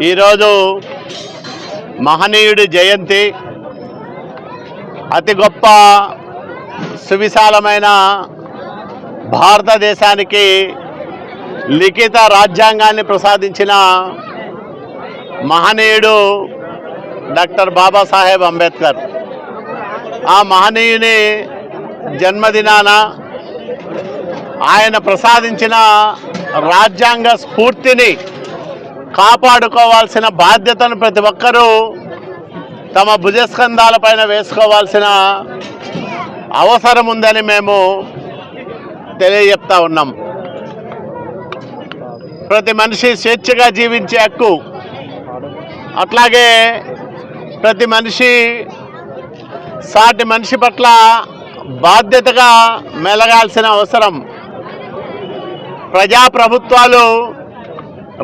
ఈరోజు మహనీయుడి జయంతి. అతి గొప్ప సువిశాలమైన భారతదేశానికి లిఖిత రాజ్యాంగాన్ని ప్రసాదించిన మహనీయుడు డాక్టర్ బాబాసాహెబ్ అంబేద్కర్. ఆ మహనీయుని జన్మదినాన ఆయన ప్రసాదించిన రాజ్యాంగ స్ఫూర్తిని కాపాడుకోవాల్సిన బాధ్యతను ప్రతి ఒక్కరూ తమ భుజస్కంధాలపైన వేసుకోవాల్సిన అవసరం ఉందని మేము తెలియజెప్తా ఉన్నాం. ప్రతి మనిషి స్వేచ్ఛగా జీవించే హక్కు అట్లాగే ప్రతి మనిషి సాటి మనిషి పట్ల బాధ్యతగా మెలగాల్సిన అవసరం. ప్రజాప్రభుత్వాలు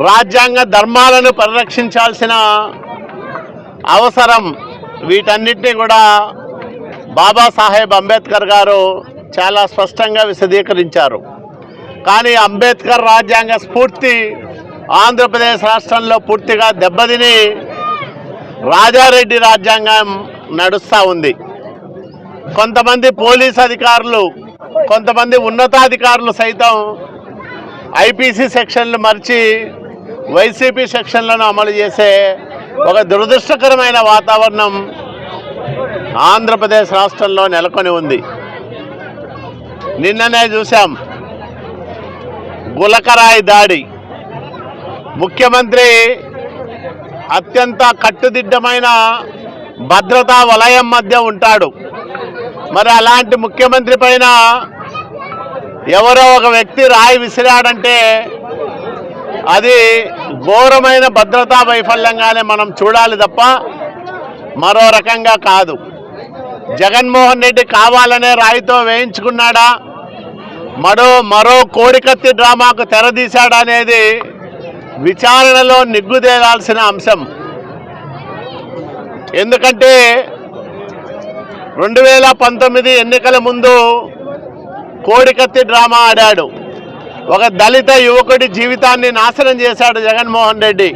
రాజ్యాంగ ధర్మాలను పరిరక్షించాల్సిన అవసరం వీటన్నిటిని కూడా బాబాసాహెబ్ అంబేద్కర్ గారు చాలా స్పష్టంగా విశదీకరించారు. కానీ అంబేద్కర్ రాజ్యాంగ స్ఫూర్తి ఆంధ్రప్రదేశ్ రాష్ట్రంలో పూర్తిగా దెబ్బతిని రాజారెడ్డి రాజ్యాంగం నడుస్తూ ఉంది. కొంతమంది పోలీస్ అధికారులు కొంతమంది ఉన్నతాధికారులు సైతం ఐపీసీ సెక్షన్లు మర్చి వైసీపీ సెక్షన్లను అమలు చేసే ఒక దురదృష్టకరమైన వాతావరణం ఆంధ్రప్రదేశ్ రాష్ట్రంలో నెలకొని ఉంది. నిన్ననే చూశాం. గులకరాయి దాడి. ముఖ్యమంత్రి అత్యంత కట్టుదిట్టమైన భద్రతా వలయం మధ్య ఉంటాడు. మరి అలాంటి ముఖ్యమంత్రి పైన ఎవరో ఒక వ్యక్తి రాయి విసిరాడంటే అది ఘోరమైన భద్రతా వైఫల్యంగానే మనం చూడాలి తప్ప మరో రకంగా కాదు. జగన్మోహన్ రెడ్డి కావాలనే రాయితో వేయించుకున్నాడా? మరో మరో కోడికత్తి డ్రామాకు తెరదీశాడా అనేది విచారణలో నిగ్గుదేలాల్సిన అంశం. ఎందుకంటే రెండు వేల పంతొమ్మిది ఎన్నికల ముందు కోడికత్తి డ్రామా ఆడాడు. ఒక దళిత యువకుడి జీవితాన్ని నాశనం చేశాడు జగన్మోహన్ రెడ్డి.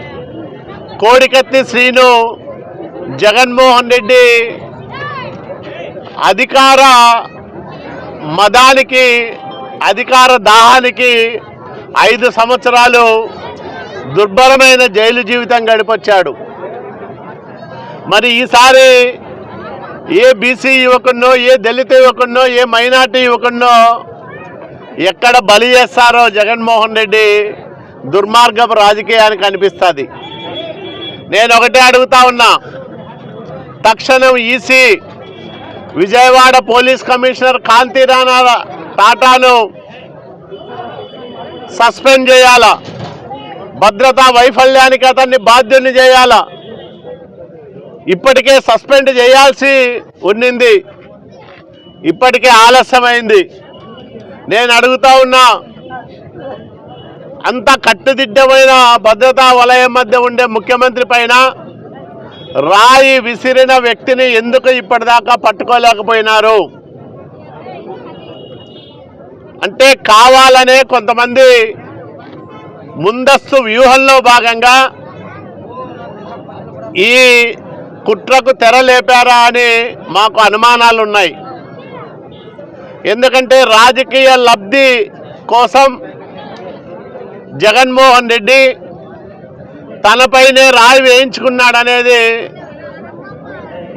కోడికత్తి శ్రీను జగన్మోహన్ రెడ్డి అధికార మదానికి అధికార దాహానికి ఐదు సంవత్సరాలు దుర్భరమైన జైలు జీవితం గడిపొచ్చాడు. మరి ఈసారి ఏ బీసీ యువకుడినో ఏ దళిత యువకుడినో ఏ మైనార్టీ యువకుడినో ఎక్కడ బలి చేస్తారో జగన్మోహన్ రెడ్డి దుర్మార్గపు రాజకీయానికి అనిపిస్తుంది నేను ఒకటే అడుగుతా ఉన్నా. తక్షణం EC Vijayawada police commissioner Kanthi Rana టాటాను suspend చేయాలా? భద్రతా వైఫల్యానికి అతన్ని బాధ్యుని చేయాలా? ఇప్పటికే సస్పెండ్ చేయాల్సి ఉండింది ఇప్పటికే ఆలస్యమైంది. నేను అడుగుతా ఉన్నా అంత కట్టుదిట్టమైన భద్రతా వలయం మధ్య ఉండే ముఖ్యమంత్రి పైన రాయి విసిరిన వ్యక్తిని ఎందుకు ఇప్పటిదాకా పట్టుకోలేకపోయినారు? అంటే కావాలనే కొంతమంది ముందస్తు వ్యూహంలో భాగంగా ఈ కుట్రకు తెర లేపారా అని మాకు అనుమానాలు ఉన్నాయి ఎందుకంటే రాజకీయ లబ్ధి కోసం జగన్మోహన్ రెడ్డి తనపైనే రాయి వేయించుకున్నాడనేది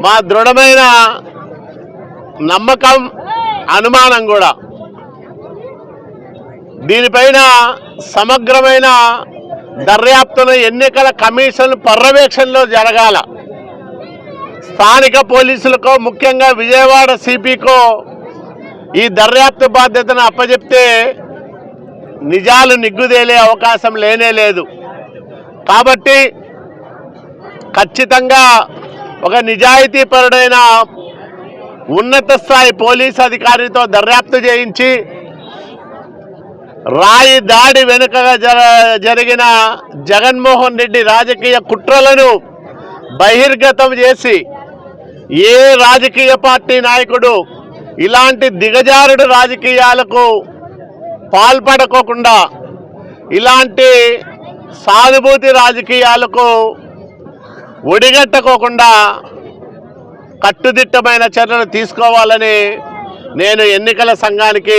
మా దృఢమైన నమ్మకం అనుమానం కూడా. దీనిపైన సమగ్రమైన దర్యాప్తును ఎన్నికల కమిషన్ పర్యవేక్షణలో జరగాల. స్థానిక పోలీసులకు ముఖ్యంగా విజయవాడ సిపికో ఈ దర్యాప్తు బాధ్యతను అప్పజెప్తే నిజాలు నిగ్గుదేలే అవకాశం లేనే లేదు. కాబట్టి ఖచ్చితంగా ఒక నిజాయితీపరుడైన ఉన్నత స్థాయి పోలీస్ అధికారితో దర్యాప్తు చేయించి రాయి దాడి వెనుకగా జరిగిన జగన్మోహన్ రెడ్డి రాజకీయ కుట్రలను బహిర్గతం చేసి ఏ రాజకీయ పార్టీ నాయకుడు ఇలాంటి దిగజారుడు రాజకీయాలకు పాల్పడకోకుండా ఇలాంటి సానుభూతి రాజకీయాలకు ఒడిగట్టకోకుండా కట్టుదిట్టమైన చర్యలు తీసుకోవాలని నేను ఎన్నికల సంఘానికి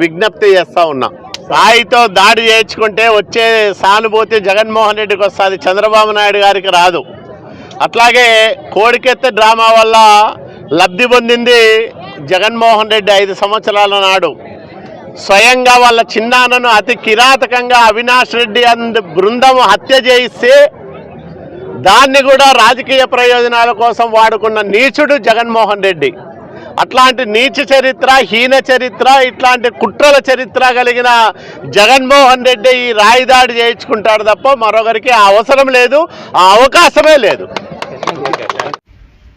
విజ్ఞప్తి చేస్తా ఉన్నా. రాయితో దాడి చేయించుకుంటే వచ్చే సానుభూతి జగన్మోహన్ రెడ్డికి వస్తుంది. చంద్రబాబు నాయుడు గారికి రాదు. అట్లాగే కోడికెత్త డ్రామా వల్ల లబ్ధి పొందింది జగన్మోహన్ రెడ్డి ఐదు సంవత్సరాల నాడు. స్వయంగా వాళ్ళ చిన్నాన్నను అతి కిరాతకంగా అవినాష్ రెడ్డి అండ్ బృందం హత్య చేయిస్తే దాన్ని కూడా రాజకీయ ప్రయోజనాల కోసం వాడుకున్న నీచుడు జగన్మోహన్ రెడ్డి. అట్లాంటి నీచ చరిత్ర హీన చరిత్ర ఇట్లాంటి కుట్రల చరిత్ర కలిగిన జగన్మోహన్ రెడ్డి ఈ రాయిదాడి చేయించుకుంటాడు తప్ప మరొకరికి ఆ అవసరం లేదు ఆ అవకాశమే లేదు.